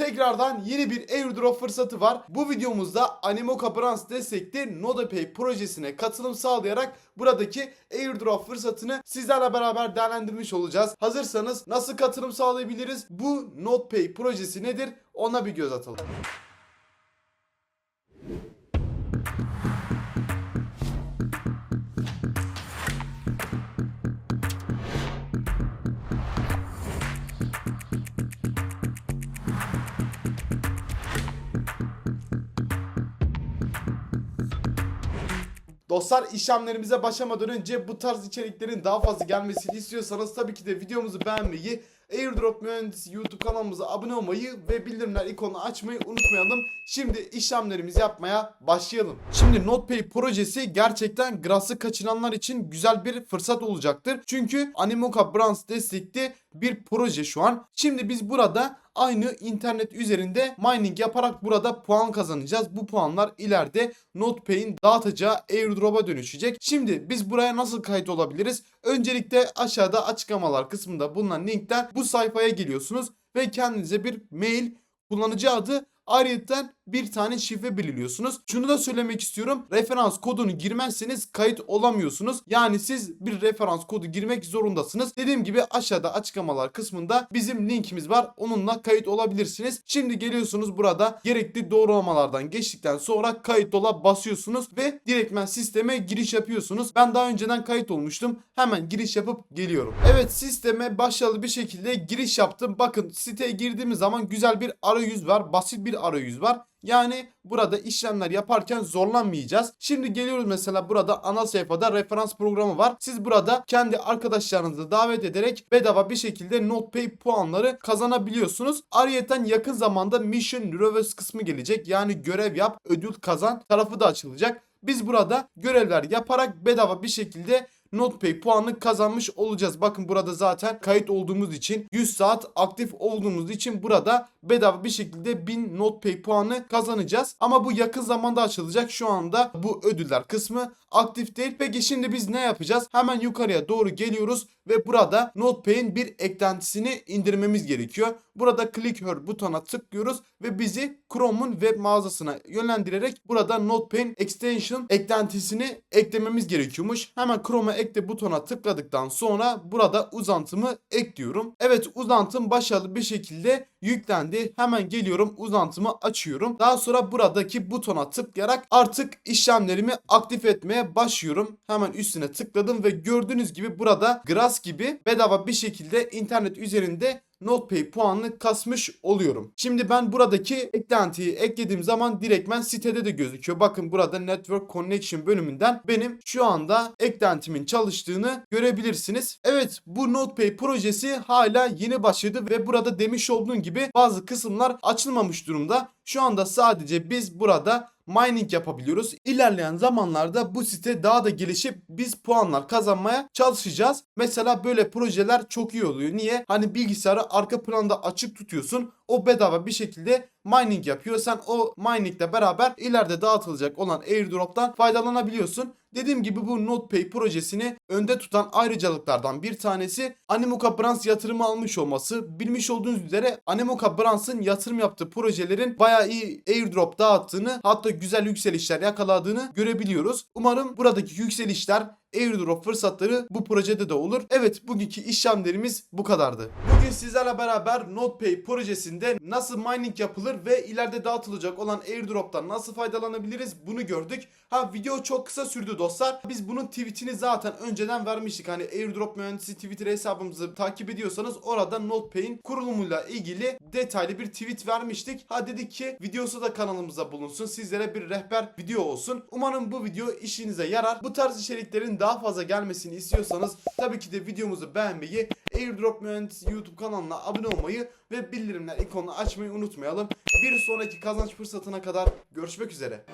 Tekrardan yeni bir airdrop fırsatı var. Bu videomuzda Animoca Brands destekli NodePay projesine katılım sağlayarak buradaki airdrop fırsatını sizlerle beraber değerlendirmiş olacağız. Hazırsanız nasıl katılım sağlayabiliriz? Bu NodePay projesi nedir? Ona bir göz atalım. Dostlar işlemlerimize başlamadan önce bu tarz içeriklerin daha fazla gelmesini istiyorsanız tabii ki de videomuzu beğenmeyi, Airdrop Mühendisi YouTube kanalımıza abone olmayı ve bildirimler ikonunu açmayı unutmayalım. Şimdi işlemlerimizi yapmaya başlayalım. Şimdi NotePay projesi gerçekten Grass'ı kaçıranlar için güzel bir fırsat olacaktır. Çünkü Animoca Brands destekli bir proje şu an. Şimdi biz burada aynı internet üzerinde mining yaparak burada puan kazanacağız. Bu puanlar ileride NotePay'in dağıtacağı airdrop'a dönüşecek. Şimdi biz buraya nasıl kayıt olabiliriz? Öncelikle aşağıda açıklamalar kısmında bulunan linkten bu sayfaya geliyorsunuz ve kendinize bir mail, kullanıcı adı Ayrıca bir tane şifre belirliyorsunuz. Şunu da söylemek istiyorum. Referans kodunu girmezseniz kayıt olamıyorsunuz. Yani siz bir referans kodu girmek zorundasınız. Dediğim gibi aşağıda açıklamalar kısmında bizim linkimiz var. Onunla kayıt olabilirsiniz. Şimdi geliyorsunuz burada gerekli doğrulamalardan geçtikten sonra kayıt ola basıyorsunuz ve direktmen sisteme giriş yapıyorsunuz. Ben daha önceden kayıt olmuştum. Hemen giriş yapıp geliyorum. Evet sisteme başarılı bir şekilde giriş yaptım. Bakın siteye girdiğimiz zaman güzel bir arayüz var. Basit bir arayüz var. Yani burada işlemler yaparken zorlanmayacağız. Şimdi geliyoruz mesela burada ana sayfada referans programı var. Siz burada kendi arkadaşlarınızı davet ederek bedava bir şekilde NotePay puanları kazanabiliyorsunuz. Ayrıca yakın zamanda Mission Reverse kısmı gelecek. Yani görev yap, ödül kazan tarafı da açılacak. Biz burada görevler yaparak bedava bir şekilde NotePay puanını kazanmış olacağız. Bakın burada zaten kayıt olduğumuz için 100 saat aktif olduğumuz için burada bedava bir şekilde 1000 NotePay puanı kazanacağız. Ama bu yakın zamanda açılacak. Şu anda bu ödüller kısmı aktif değil. Peki şimdi biz ne yapacağız? Hemen yukarıya doğru geliyoruz ve burada NotePay'in bir eklentisini indirmemiz gerekiyor. Burada Click Here butona tıklıyoruz ve bizi Chrome'un web mağazasına yönlendirerek burada NotePay'in extension eklentisini eklememiz gerekiyormuş. Hemen Chrome'a ekle butona tıkladıktan sonra burada uzantımı ekliyorum. Evet uzantım başarılı bir şekilde yüklendi. Hemen geliyorum uzantımı açıyorum. Daha sonra buradaki butona tıklayarak artık işlemlerimi aktif etmeye başlıyorum. Hemen üstüne tıkladım ve gördüğünüz gibi burada Grass gibi bedava bir şekilde internet üzerinde NotePay puanını kasmış oluyorum. Şimdi ben buradaki eklentiyi eklediğim zaman direktmen sitede de gözüküyor. Bakın burada Network Connection bölümünden benim şu anda eklentimin çalıştığını görebilirsiniz. Evet bu NotePay projesi hala yeni başladı ve burada demiş olduğum gibi bazı kısımlar açılmamış durumda. Şu anda sadece biz burada mining yapabiliyoruz. İlerleyen zamanlarda bu site daha da gelişip biz puanlar kazanmaya çalışacağız. Mesela böyle projeler çok iyi oluyor. Niye? Hani bilgisayarı arka planda açık tutuyorsun. O bedava bir şekilde mining yapıyor. Sen o miningle beraber ileride dağıtılacak olan airdrop'tan faydalanabiliyorsun. Dediğim gibi bu NotePay projesini önde tutan ayrıcalıklardan bir tanesi Animoca Brands yatırımı almış olması. Bilmiş olduğunuz üzere Animoca Brands'ın yatırım yaptığı projelerin bayağı iyi airdrop dağıttığını hatta güzel yükselişler yakaladığını görebiliyoruz. Umarım buradaki yükselişler airdrop fırsatları bu projede de olur. Evet bugünkü işlemlerimiz bu kadardı. Bugün sizlerle beraber NotePay projesinde nasıl mining yapılır ve ileride dağıtılacak olan airdrop'tan nasıl faydalanabiliriz bunu gördük. Ha video çok kısa sürdü dostlar. Biz bunun tweetini zaten önceden vermiştik. Hani airdrop mühendisi Twitter hesabımızı takip ediyorsanız orada NotePay'in kurulumuyla ilgili detaylı bir tweet vermiştik. Ha dedik ki videosu da kanalımıza bulunsun. Sizlere bir rehber video olsun. Umarım bu video işinize yarar. Bu tarz içeriklerin daha fazla gelmesini istiyorsanız tabii ki de videomuzu beğenmeyi, Airdrop Mühendisi YouTube kanalına abone olmayı ve bildirimler ikonunu açmayı unutmayalım. Bir sonraki kazanç fırsatına kadar görüşmek üzere.